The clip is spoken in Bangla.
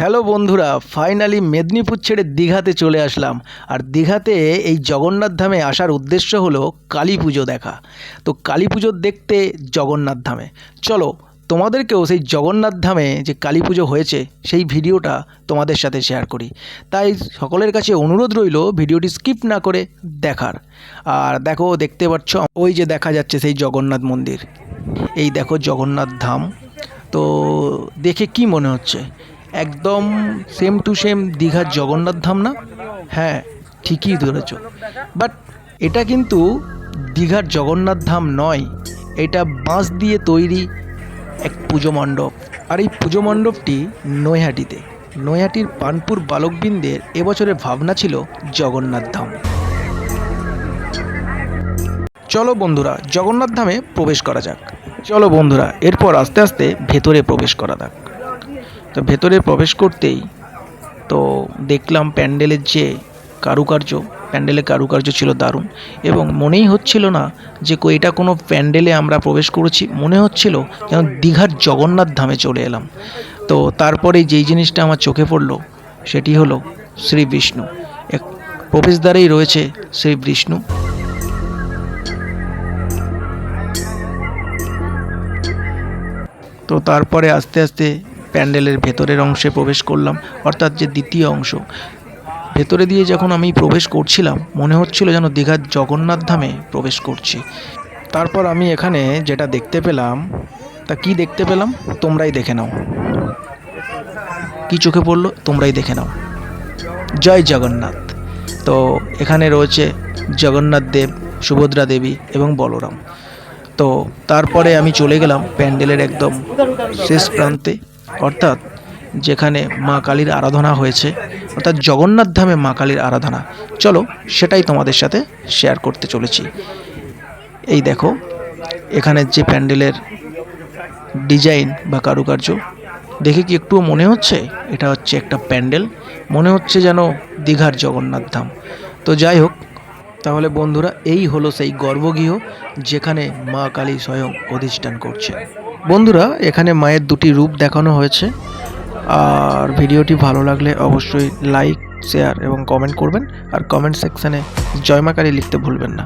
হ্যালো বন্ধুরা ফাইনালি মেদিনীপুর ছেড়ে দীঘাতে চলে আসলাম। আর দীঘাতে এই জগন্নাথ ধামে আসার উদ্দেশ্য হলো কালী পুজো দেখা। তো কালী পুজো দেখতে জগন্নাথ ধামে। চলো, তোমাদেরকেও সেই জগন্নাথ ধামে যে কালী পুজো হয়েছে, সেই ভিডিওটা তোমাদের সাথে শেয়ার করি। তাই সকলের কাছে অনুরোধ রইল ভিডিওটি স্কিপ না করে দেখার। আর দেখো, দেখতে পাচ্ছ, ওই যে দেখা যাচ্ছে সেই জগন্নাথ মন্দির। এই দেখো জগন্নাথ ধাম। তো দেখে কি মনে হচ্ছে? একদম সেম টু সেম দীঘার জগন্নাথ ধাম না? হ্যাঁ ঠিকই ধরেছ। বাট এটা কিন্তু দীঘার জগন্নাথ ধাম নয়, এটা বাঁশ দিয়ে তৈরি এক পুজো মণ্ডপ। আর এই পুজো মণ্ডপটি নৈহাটিতে। নৈহাটির পানপুর বালকবৃন্দের এবছরের ভাবনা ছিল জগন্নাথ ধাম। চলো বন্ধুরা, জগন্নাথ ধামে প্রবেশ করা যাক। চলো বন্ধুরা, এরপর আস্তে আস্তে ভেতরে প্রবেশ করা যাক। তো ভেতরে প্রবেশ করতেই তো দেখলাম প্যান্ডেলের যে কারুকার্য, প্যান্ডেলের কারুকার্য ছিল দারুণ এবং মনেই হচ্ছিল না যে এটা কোনো প্যান্ডেলে আমরা প্রবেশ করেছি। মনে হচ্ছিল যেন দীঘার জগন্নাথ ধামে চলে এলাম। তো তারপরে যেই জিনিসটা আমার চোখে পড়ল সেটি হলো শ্রী বিষ্ণু। এক প্রবেশদ্বারেই রয়েছে শ্রী বিষ্ণু। তো তারপরে আস্তে আস্তে প্যান্ডেলের ভেতরের অংশে প্রবেশ করলাম, অর্থাৎ যে দ্বিতীয় অংশ। ভেতরে দিয়ে যখন আমি প্রবেশ করছিলাম, মনে হচ্ছিল যেন দীঘার জগন্নাথ ধামে প্রবেশ করছি। তারপর আমি এখানে যেটা দেখতে পেলাম, তা কি দেখতে পেলাম? তোমরাই দেখে নাও। কি চোখে পড়ল? তোমরাই দেখে নাও। জয় জগন্নাথ। তো এখানে রয়েছে জগন্নাথ দেব, সুভদ্রা দেবী এবং বলরাম। তো তারপরে আমি চলে গেলাম প্যান্ডেলের একদম শেষ প্রান্তে। অর্থাৎ যেখানে মা কালীর আরাধনা হয়েছে, অর্থাৎ জগন্নাথ ধামে মা কালীর আরাধনা। চলো সেটাই তোমাদের সাথে শেয়ার করতে চলেছি। এই দেখো, এখানে যে প্যান্ডেলের ডিজাইন বা কারুকার্য, দেখে কি একটুও মনে হচ্ছে? এটা হচ্ছে একটা প্যান্ডেল। মনে হচ্ছে যেন দীঘার জগন্নাথ ধাম। তো যাই হোক তাহলে বন্ধুরা, এই হলো সেই গর্ভগৃহ যেখানে মা কালী স্বয়ং অধিষ্ঠান করছে বন্ধুরা, এখানে মায়ের দুটি রূপ দেখানো হয়েছে। আর ভিডিওটি ভালো লাগলে অবশ্যই লাইক, শেয়ার এবং কমেন্ট করবেন। আর কমেন্ট সেকশানে জয়মাকালী লিখতে ভুলবেন না।